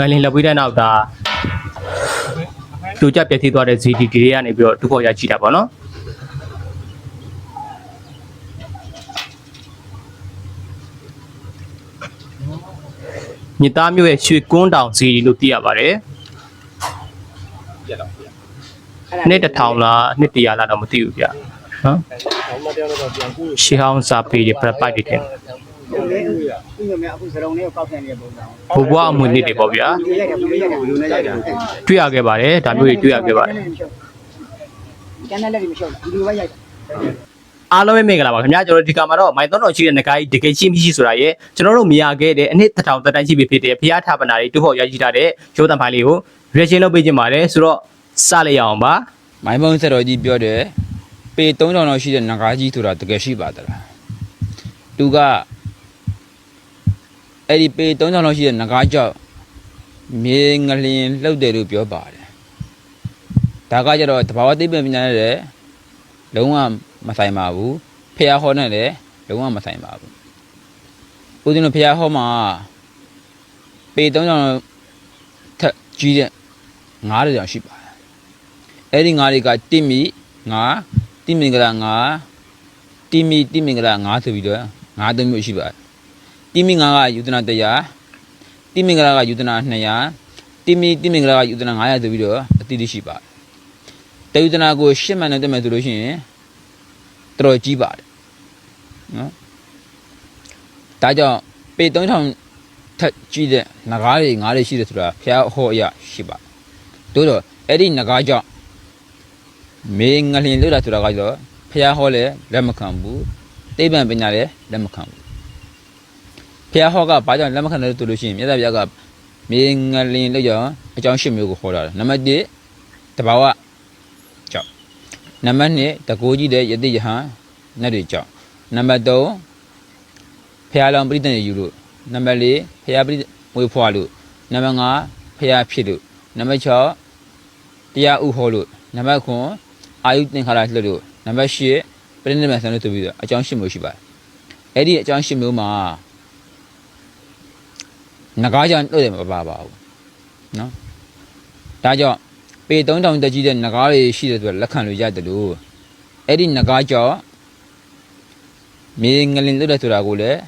ငလင်လက်ပွေးတဲ့နောက်ဒါလူကြပြည့်စည်သွားတဲ့ ZD တွေကနေပြီးတော့ဒုက္ခရကြည့်တာပေါ့နော်မြစ်သားမျိုးရဲ့ရွှေကွန်းတောင် ZD လို့သိရပါတယ်ပြက်တော့ပြက်နှစ်တစ်ထောင်လားနှစ်တရာလားတော့မသိဘူးဗျနော်ဘာမှတရားတော့ပြန်ကူးရှေးဟောင်းစာပေတွေပြပိုက်တွေတဲ့ လို့လေဦးရဥညမဲ့အခုစရုံလေးကိုကောက်ပြန်နေတဲ့ပုံစံဘိုးဘွားအမွေနှစ်တွေပေါ့ဗျာဒီရိုက်တယ်ဒီရိုက်တယ်လူနဲ့ရိုက်တာတွေ့ရခဲ့ပါတယ်ဒါမျိုးတွေတွေ့ရခဲ့ပါတယ်ကျန်တဲ့လက်တွေမရှုပ်ဘူးဒီလိုပဲရိုက်တယ်အားလုံးပဲမင်္ဂလာပါခင်ဗျာကျွန်တော်တို့ဒီကမှာတော့မိုင်သွန်းတော်ရှိတဲ့ငကိုင်းတကယ်ရှိမရှိဆိုတာရဲ့ကျွန်တော်တို့မြင်ရခဲ့တဲ့အနှစ်တစ်ထောင်သက်တမ်းရှိပြီဖြစ်တဲ့ဖျားထာပနာတွေတူဖို့ရရှိထားတဲ့ရိုးတံဖိုင်လေးကို reaction လုပ်ပေးခြင်းပါတယ်ဆိုတော့စလိုက်ရအောင်ပါမိုင်းပုံဆက်တော်ကြီးပြောတယ်ပေ3000လောက်ရှိတဲ့နဂါးကြီးဆိုတာတကယ်ရှိပါသလားသူက အဲ့ဒီပေ3000လောက်ရှိတဲ့နဂါးကြောက်မြေငလျင်လှုပ်တယ်လို့ပြောပါတယ်ဒါကကြတော့တဘာဝသိပ္ပံပညာနဲ့လည်းလုံးဝမဆိုင်ပါဘူးဖះဟောနဲ့လည်းလုံးဝမဆိုင်ပါဘူးဦးဇင်းတို့ဖះဟောမှာပေ3000လောက်ထက်ကြီးတဲ့ငါးတွေတောင်ရှိပါတယ်အဲ့ဒီငါးတွေကတိမိငါတိမင်္ဂလာငါတိမိတိမင်္ဂလာငါဆိုပြီးတော့ငါးသုံးမျိုးရှိပါတယ် တိမိငါကယူဒနာ100တိမင်္ဂလာကယူဒနာ200တိမိတိမင်္ဂလာကယူဒနာ900ဆိုပြီးတော့အတိအကျရှိပါတယ်တယူဒနာကိုရှစ်မှန်နဲ့တက်မယ်ဆိုလို့ရှိရင်တော်တော်ကြီးပါတယ်နော်ဒါကြောင့်ပေ3000ထက်ကြီးတဲ့ငကားတွေငါးတွေရှိတယ်ဆိုတာဖျားဟောအရရှိပါတယ်တိုးတော့အဲ့ဒီငကားကြောင့်မေငလျင်လို့တာဆိုတာကကြောဖះဟောလဲလက်မခံဘူးတိဗ္ဗံပညာလဲလက်မခံဘူး ဖះဟောကဘာကြောင့်လက်မခံလဲဆိုလို့ရှိရင်မြတ်စွာဘုရားကမေငလျင်လို့ကြောင့်အကြောင်းရှစ်မျိုးကိုဟောတာနံပါတ်1တဘာဝကြောင့်နံပါတ်2တကိုးကြီးတဲ့ယတိယဟန်နတ်တွေကြောင့်နံပါတ်3ဖះလောင်ပရိသတ်နေယူလို့နံပါတ်4ဖះပရိဝေဖွာလို့နံပါတ်5ဖះဖြစ်လို့နံပါတ်6တရားဥဟောလို့နံပါတ်9အာယုသင်္ခါရလှုပ်လို့နံပါတ်၈ပြိဋိနိဗ္ဗာန်ဆန်လို့ဆိုပြီးတော့အကြောင်း၈မျိုးရှိပါတယ်အဲ့ဒီအကြောင်း၈မျိုးမှာ ငကားကြောင့်လှုပ်တယ်မပါပါဘူးနော်ဒါကြောင့်ပေ3000တက်ကြီးတဲ့ငကားတွေရှိတဲ့အတွက်လက်ခံလို့ရတယ်လို့အဲ့ဒီငကားကြောင့်မြေငလင်လှုပ်တယ်ဆိုတာကိုလည်း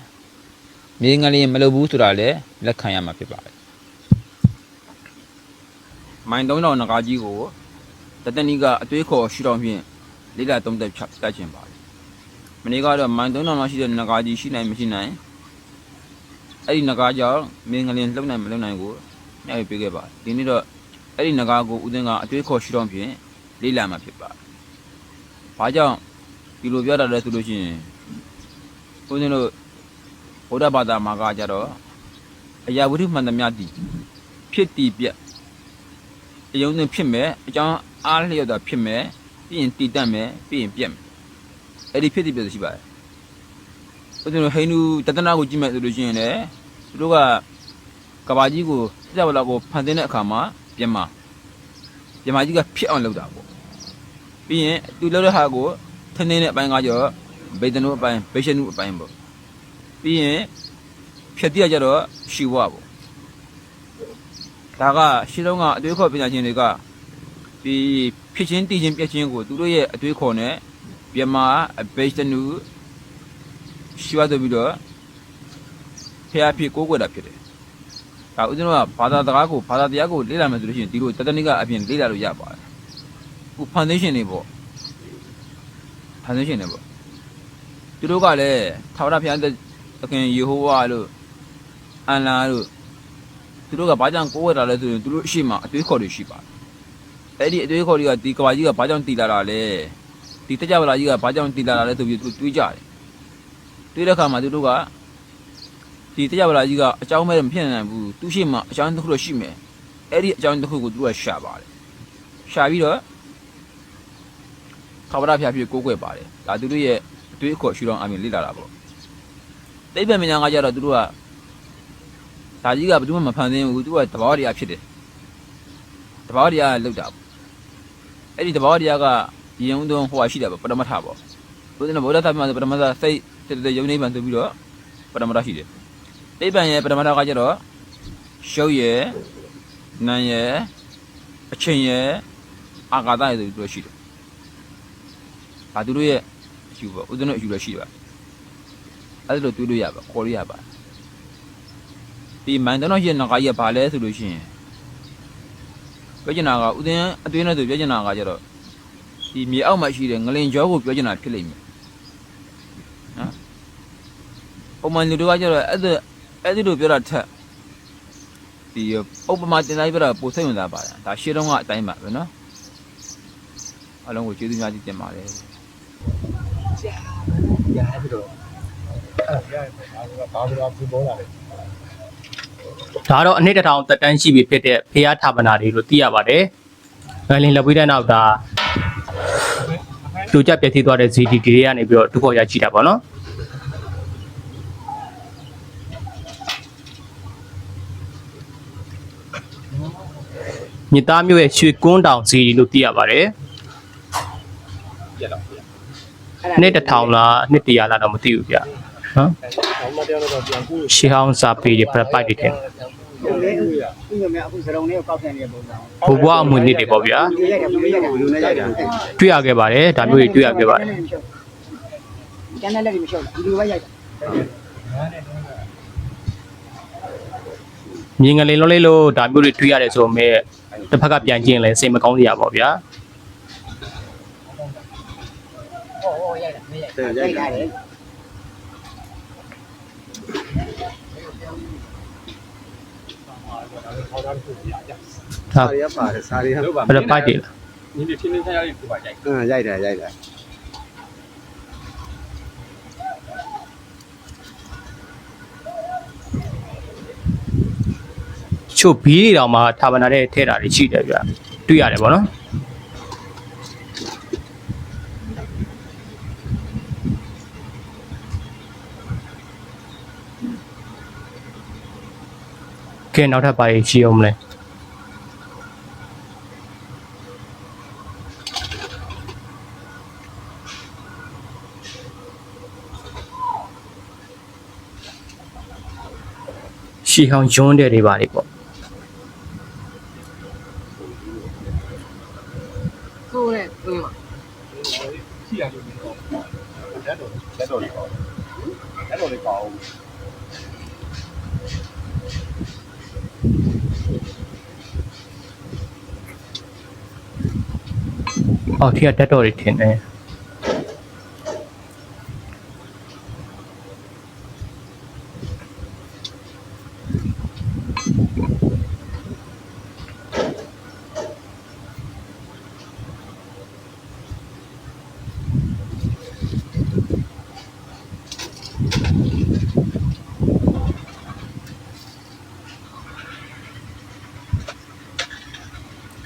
မြေငလင်မလှုပ်ဘူးဆိုတာလည်းလက်ခံရမှာဖြစ်ပါတယ်မိုင်း3000ငကားကြီးကိုတတနီကအသွေးခေါ်ရှူတော်ဖြင့်လေးလာသုံးသက်ဖြတ်တတ်ခြင်းပါတယ်မနေ့ကတော့မိုင်3000လောက်ရှိတဲ့နဂါကြီးရှိနိုင်မရှိနိုင် အဲ့ဒီနဂါကြောင့်မင်းငလင်လှုပ်နိုင်မလှုပ်နိုင်ကိုညှိပေးခဲ့ပါတယ်ဒီနေ့တော့အဲ့ဒီနဂါကိုဦးသိန်းကအသွေးခေါ်ရှူတော်ဖြင့်လေးလာမှာဖြစ်ပါတယ်ဘာကြောင့်ဒီလိုပြောတာလဲဆိုလို့ရှိရင်ဦးသိန်းတို့ဘုရားဘာသာမှာကကြတော့အရာဝတ္ထုမှန်သမျှတည်ဖြစ်တည်ပြက်အယုံနဲ့ဖြစ်မဲ့အကြောင်းအားလျော့တာဖြစ်မဲ့ပြီးရင်တည်တတ်မယ်ပြီးရင်ပြက်မယ်အဲ့ဒီဖြစ်တည်ပြက်ရှိပါတယ် ဦးဇင်းတို့ဟိန္ဒူတသနာကိုကြည့်မဲ့ဆိုလို့ရှိရင်လည်းသူတို့ကကဘာကြီးကိုစကြဝဠာကိုဖန်ဆင်းတဲ့အခါမှာပြမပြမကြီးကဖြစ်အောင်လုပ်တာပေါ့ပြီးရင်သူလုပ်တဲ့ဟာကိုထင်းထင်းတဲ့အပိုင်းကကြောဗေဒနုအပိုင်းဗေရှနုအပိုင်းပေါ့ပြီးရင်ဖြတ်တိရကြတော့ရှီဝပေါ့ဒါကရှင်းလုံးကအတွေးခေါ်ပညာရှင်တွေကဒီဖြစ်ချင်းတည်ချင်းပြက်ချင်းကိုသူတို့ရဲ့အတွေးခေါ်နဲ့ပြမအဘိစတနု ရှိရတော့ပြီးတော့ဖျားဖြစ်ကိုးကွယ်တာဖြစ်တယ်။ဒါဥစဉ်ကဘာသာတရားကိုဘာသာတရားကိုလေ့လာမယ်ဆိုလို့ရှိရင်ဒီလိုတတနိကအပြင်လေ့လာလို့ရပါတယ်။ခု foundation တွေပေါ့ foundation တွေပေါ့သူတို့ကလည်းသာဝရဘုရားသခင်ယေဟောဝါလို့အန်လာလို့သူတို့ကဘာကြောင့်ကိုးဝဲတာလဲဆိုရင်သူတို့အရှိမအတွေးခေါ်တွေရှိပါတယ်။အဲ့ဒီအတွေးခေါ်တွေကဒီကဘာကြီးကဘာကြောင့်တည်လာတာလဲ။ဒီတကြဝဠာကြီးကဘာကြောင့်တည်လာတာလဲဆိုပြီးသူတွေးကြတယ်။ တွေးတဲ့အခါမှာသူတို့ကဒီတကြဝဠာကြီးကအကြောင်းမဲ့မဖြစ်နိုင်ဘူး။သူရှိမှအကြောင်းတစ်ခုတော့ရှိမယ်။အဲ့ဒီအကြောင်းတစ်ခုကိုသူတို့ကရှာပါတယ်။ရှာပြီးတော့ခဝရဖျားဖြစ်ကိုးကွယ်ပါတယ်။ဒါသူတို့ရဲ့အတွေးခေါ်ရှုထောင့်အမြင်လေ့လာတာပေါ့။တိဗ္ဗံဉာဏ်ကကြတော့သူတို့ကဒါကြီးကဘယ်သူမှမဖန်ဆင်းဘူးသူကတဘာဝတရားဖြစ်တယ်တဘာဝတရားလောက်တာပေါ့အဲ့ဒီတဘာဝတရားကဒီယုံသွန်းဟိုဟာရှိတာပေါ့ပရမထပေါ့ဘုရားဗုဒ္ဓသမဆိုပရမထစိတ်စိ တ်တဲ့ယုံနေပန်ဆိုပြီးတော့ပရမထရှိတယ်တိပ္ပံရဲ့ပရမထကကျတော့ရှုပ်ရဲ့နန်ရယ်အချိန်ရယ်အာကာသရယ်ဆိုပြီးတို့ရှိတယ်ဒါသူတို့ရဲ့အယူပေါ့ဦးဇင်းတို့အယူလည်းရှိပါအဲ့ဒါလိုတွေးလို့ရပါခေါ်လို့ရပါဒီမိုင်းတနော်ရဲ့ငကားကြီးကဘာလဲဆိုလို့ရှိရင်ပြောချင်တာကဦးဇင်းအတွင်းနဲ့ဆိုပြောချင်တာကကျတော့ဒီမြေအောက်မှာရှိတဲ့ငလင်ကြောကိုပြောချင်တာဖြစ်လိမ့်မယ်နော် ပုံမှန်လူတွေကကျတော့အဲ့ဒါအဲ့ဒီလိုပြောတာထက်ဒီဥပမာတင်လိုက်ပြတာပိုစိတ်ဝင်စားပါတယ်ဒါရှေ့တုန်းကအတိုင်းပါပဲနော်အလုံးကိုကျေးဇူးများကြီးတင်ပါတယ်ရားပြီးတော့အဲ့ဒါဘာလို့ဘာလို့ပြောလာလဲဒါကတော့အနှစ်တစ်ထောင်သက်တမ်းရှိပြီဖြစ်တဲ့ဖျားဌာပနာတွေလို့သိရပါတယ်ငလင်လက်ပြီးတဲ့နောက်ဒါလူကြပြည့်စည်သွားတဲ့ ZD တွေကနေပြီးတော့ဒုက္ခရရှိတာပေါ့နော် မြစ်သားမျိုးရဲ့ရွှေကွန်းတောင် ZD လို့သိရပါတယ်ပြက်တော့ဗျာအနှစ်တစ်ထောင်လားအနှစ်တရာလားတော့မသိဘူးဗျနော်ဘာမှတရားတော့ပြန်ကူးရှေးဟောင်းစာပေတွေပြပိုက်တွေထင်ဟုတ်လေဥညမအခုစရုံလေးကိုကောက်ပြန်နေပုံစံဘိုးဘွားအမွေနှစ်တွေပေါ့ဗျာဒီရိုက်တယ်ဘယ်လိုရိုက်တယ်လူနဲ့ရိုက်တာတွေ့ရခဲ့ပါတယ်ဒါမျိုးတွေတွေ့ရခဲ့ပါတယ်ကျန်တဲ့လက်တွေမရှုပ်ဘူးဒီလိုပဲရိုက်တာမြင်ငလင်လုံးလေးလို့ဒါမျိုးတွေတွေ့ရတယ်ဆိုပေမဲ့ တစ်ဖက်ကပြန်ကျင်လဲစိတ်မကောင်းစရာပေါ့ဗျာဟောဟောရိုက်တာမရိုက်ရိုက်တာလေခေါင်းသားကိုပြရကြဒါစားရပါတယ်စားရလို့ပါပြပိုက်တွေလားဒီဒီချင်းချင်းချင်းလေးပြပါကြိုက်အင်းရိုက်တယ်ရိုက်တယ် ချို့ဘီးတွေတောင်မှဌာပနာတဲ့ထဲတာတွေရှိတယ်ဗျာတွေ့ရတယ်ပေါ့နော်ကဲနောက်ထပ်ပါရေးရှိအောင်မလဲရှီဟောင်းယွန်းတဲ့တွေပါလေပေါ့ ဆိုးတဲ့သွင်းပါ ရှိရလို့တော့လက်တော်လက်တော်လေးပေါ့လက်တော်လေးပေါ့ အော်ထီကတက်တော်တွေထင်တယ်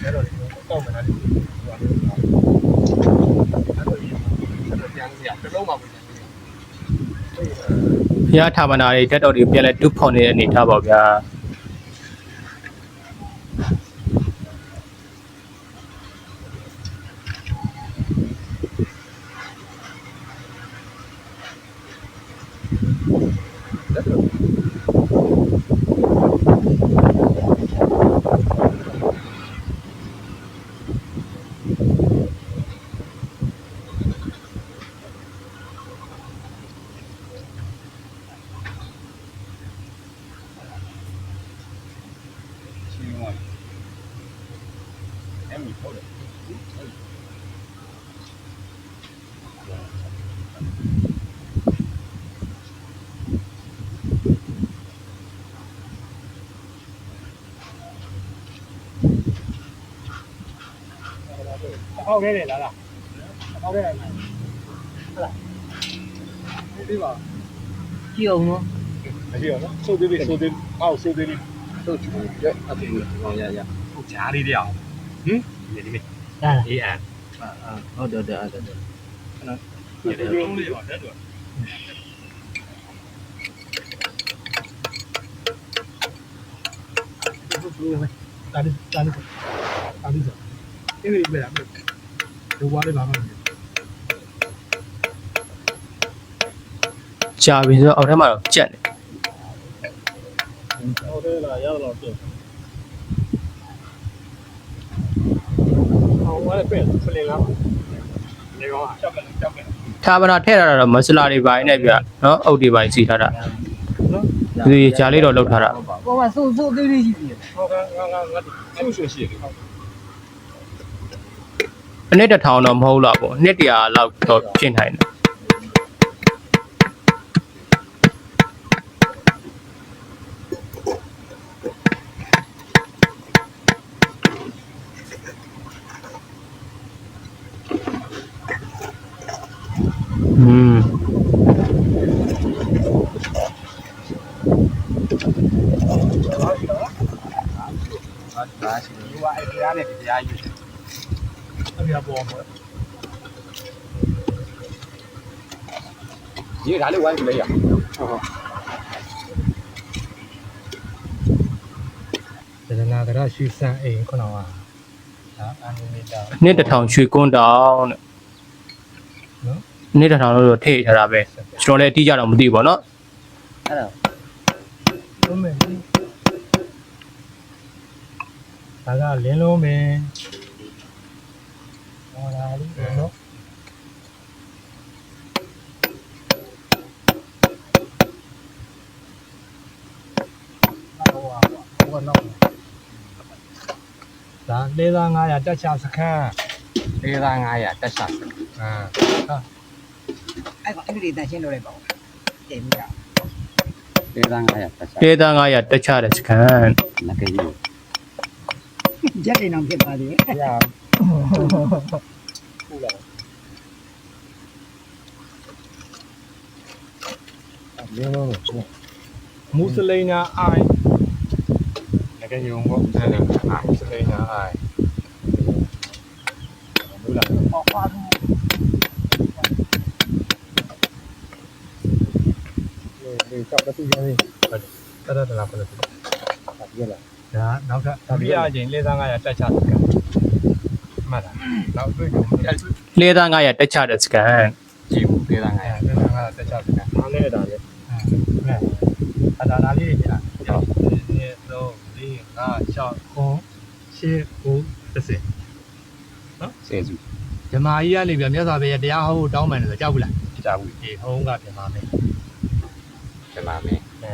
လက်တော်လေးတောက်မှန်းတယ်ဟိုလက်တော်လေးလက်တော်ပြန်စီရတစ်လုံးမှဝင်တယ် ဘုရားဌာပနာတွေတက်တော်တွေပြန်လဲတူးဖော်နေတဲ့အနေထားပါဗျာ 啊ဟောက်ရဲတယ်လားလားဟောက်ရဲတယ်လားဟုတ်လားဒီပါကြည့်အောင်နော်မရှိတော့နော်စိုးသေးလေးစိုးသေးအောက်စိုးသေးလေးတို့ချူရအတူကောင်းရရဟိုကြားလေးတည်းအောင်ဟင် ဒီဒီဒါလားအေးအာဟုတ်တယ်တယ်တယ်ဒီလုံးလေးပါတက်တော့တာလီတာလီတာလီဆိုအဲ့ဒီပဲအဲ့ဒီဝါလေးပါမယ်ကြာပြီဆိုတော့အောက်ထဲမှာတော့ကြက်တယ်ဟုတ်တယ်လားရတော့တော့ လည်းပဲဖလင်လားနေကောင်းချက်ပဲချက်ပဲထာပနာထည့်ထားတာတော့မဆလာတွေပိုင်းနဲ့ပြနော်အုတ်တွေပိုင်းစီထားတာဒီဂျာလေးတော့လောက်ထားတာကိုကစိုးစိုးသေးသေးရှိပြီဟုတ်ကဲ့ငါငါငါဆူဆူရှိတယ်အနည်းတစ်ထောင်တော့မဟုတ်တော့ဘူးနှစ်တရာလောက်တော့ဖြစ်နိုင်တယ် ပြာပေါ်မှာဒီဒါလေးဝိုင်းလိုက်ရဟုတ်ဟုတ်ဒေသနာကရရှိစံအိမ်ခုနကဒါအန်နီမီတာနှစ်တစ်ထောင်ရွှေကွန်းတောင်တဲ့နော်နှစ်တစ်ထောင်လို့တော့ထည့်ထားတာပဲကျွန်တော်လည်းအတိအကျတော့မသိဘူးပေါ့နော်အဲ့ဒါလုံးမယ်ဒါကလင်းလုံးမယ်ဟော လာလိနော်ဟောဟောနောက်ဒါလေးသား900တက်ချစခန်းလေးသား900တက်ဆက်အာအဲ့ကောင်အဲ့ဒီတန်ရှင်းလို့လိုက်ပါဦးတင်ပြီလားလေးသား900တက်ဆက်ဒေတာ900တက်ချတဲ့စကန်ငါကကြီးရက်တင်အောင်ဖြစ်ပါသေးရ ဟုတ်လားလင်းလုံးကိုမူစလိန်နာအိုင်ငါကယုံကိုအဲ့ဒါမူစလိန်နာအိုင်ဟုတ်လားဟောပါဘူးဒီကြောက်တဲ့သူရင်းဟုတ်တယ် တရတလာဖလို့ပြရလားဒါနောက်ထပ်ဒုတိယအချိန်၄900တက်ချစကန်မှတ်လားနောက်တွေ့ကြုံတယ်လေသား900တက်ချတဲ့စကန်ကြည့်ဘူးလေးသားအဲ၄900တက်ချစကန်အားနဲ့ဒါလေအဲအဒါလာလေးကြာကြောက်1 2 3 4 5 6 9 10 10 10ဆယ်စုဓမ္မကြီးကနေပြမြတ်စွာဘုရားတရားဟောဖို့တောင်းပန်တယ်ဆိုကြောက်ဘူးလားကြာဘူးဒီဟောင်းကပြန်ပါမယ်ဒီမှာမင်းအဲ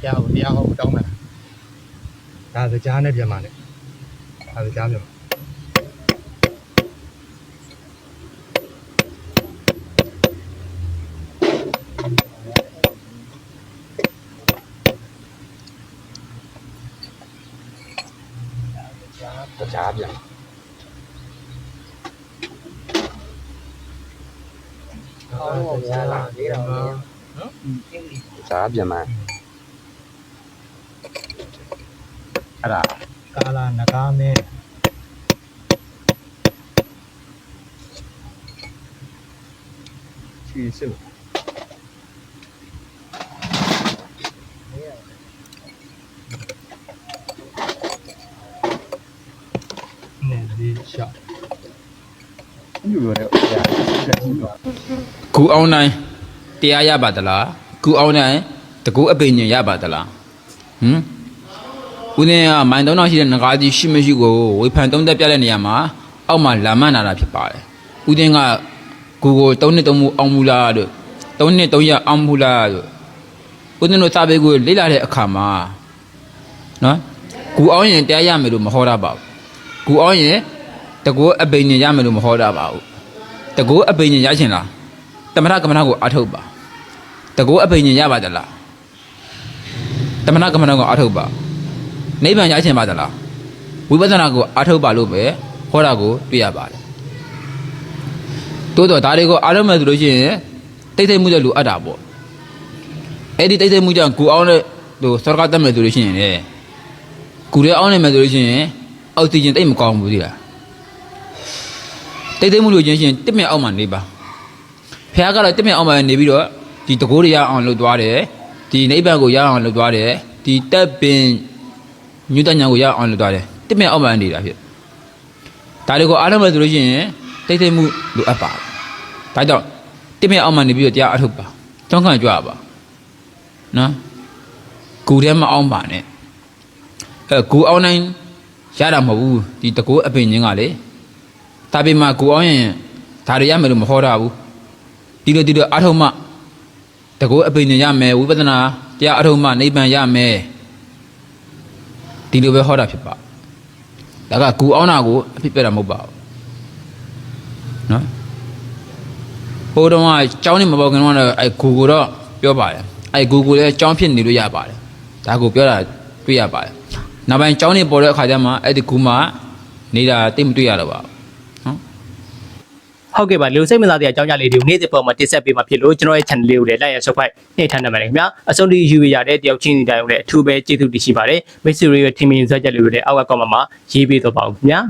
တရားဟောတရားဟောဖို့တောင်းပန်တာဒါစကြားနဲ့ပြန်ပါနဲ့ဒါစကြားပြ န်ပါတခြားပြန်ဟောင်းတရားလာသေးတော့တခြားပြန်မှာအဲ့ဒါ ကာလာနဂါမဲ ချီစစ် နေဒီရှော့ ယူရတဲ့ဆရာတက်ကြည့်ပါကူအောင်နိုင်တရားရပါသလားကူအောင်နိုင်တကူအပိညင်ရပါသလားဟမ်ဦးနေကမိုင်သုံးတော့ရှိတဲ့ငကားကြီးရှိမရှိကိုဝေဖန်သုံးသက်ပြတဲ့နေရာမှာအောက်မှာလာမနာတာဖြစ်ပါတယ်ဦးတင်ကကူကို၃နှစ်သုံးမှုအောင်မူလားတို့၃နှစ်၃ရက်အောင်မူလားတို့ဦးတင်တို့စာပေကိုလေ့လာတဲ့အခါမှာနော်ကူအောင်ရင်တရားရမယ်လို့မဟောတာပါဘူးကူအောင်ရင် တကူအပိညင်ရမယ်လို့မဟောတာပါဘူးတကူအပိညင်ရချင်လားတမရကမ္မနာကိုအထုတ်ပါတကူအပိညင်ရပါသလားတမရကမ္မနာကိုအထုတ်ပါနိဗ္ဗာန်ရချင်ပါသလားဝိပဿနာကိုအထုတ်ပါလို့ပဲဟောတာကိုတွေ့ရပါတယ်တိုးတော့ဒါတွေကိုအားလုံးမဲ့ဆိုလို့ရှိရင်တိတ်တိတ်မှုတဲ့လူအပ်တာပေါ့အဲ့ဒီတိတ်တိတ်မှုကြောင့်ကိုအောင်တဲ့ဟိုစောရကတတ်မဲ့ဆိုလို့ရှိရင်လေကိုရဲအောင်နေမဲ့ဆိုလို့ရှိရင်အောက်ဆီဂျင်တိတ်မကောင်းဘူးသိလား တိတ်တိတ်မှုလို့ချင်းချင်းတစ်မြက်အောက်မှာနေပါဖះကတော့တစ်မြက်အောက်မှာနေပြီးတော့ဒီတကိုးတွေရအောင်လုပ်သွားတယ်ဒီနိဗ္ဗာန်ကိုရအောင်လုပ်သွားတယ်ဒီတက်ပင်ညုတညာကိုရအောင်လုပ်သွားတယ်တစ်မြက်အောက်မှာနေတာဖြစ်ဒါတွေကိုအားလုံးပဲဆိုလို့ရှိရင်တိတ်တိတ်မှုလိုအပ်ပါတယ်ဒါကြောင့်တစ်မြက်အောက်မှာနေပြီးတော့တရားအထုတ်ပါတောင်းခံကြွပါနော်ကူထဲမအောင်ပါနဲ့အဲကူအောင်နိုင်ရတာမဟုတ်ဘူးဒီတကိုးအပင်ချင်းကလေ ဒါပေမဲ့ကိုအောင်ရင်ဒါတွေရမယ်လို့မဟောတာဘူးဒီလိုဒီလိုအထုံးမှတကောအပိညာရမယ်ဝိပဿနာတရားအထုံးမှနိဗ္ဗာန်ရမယ်ဒီလိုပဲဟောတာဖြစ်ပါဒါကကူအောင်တာကိုအဖြစ်ပြတာမဟုတ်ပါဘူးနော်ဟိုတော့ကကျောင်းနေမပေါ်ခင်တော့အဲကူကိုတော့ပြောပါတယ်အဲကူကိုလည်းကျောင်းဖြစ်နေလို့ရပါတယ်ဒါကိုပြောတာတွေ့ရပါတယ်နောက်ပိုင်းကျောင်းနေပေါ်တဲ့အခါကျမှအဲ့ဒီကူမှနေတာတိတ်မတွေ့ရတော့ပါဘူး ဟုတ်ကဲ့ပါလူစိတ်မစားတဲ့အကြောင်းအရာလေးတွေကိုနေ့စဉ်ပေါ်မှာတင်ဆက်ပေးမှာဖြစ်လို့ကျွန်တော်ရဲ့ channel လေးကိုလည်း like and subscribe နှိပ်ထားနိုင်ပါတယ်ခင်ဗျာအဆုံးထိယူရတဲ့တယောက်ချင်းစီတိုင်းကိုလည်းအထူးပဲကျေးဇူးတင်ရှိပါတယ်မိတ်ဆွေတွေရဲ့ထင်မြင်စကြက်လေးတွေလည်းအောက်က comment မှာရေးပေးတော့ပါဦးခင်ဗျာ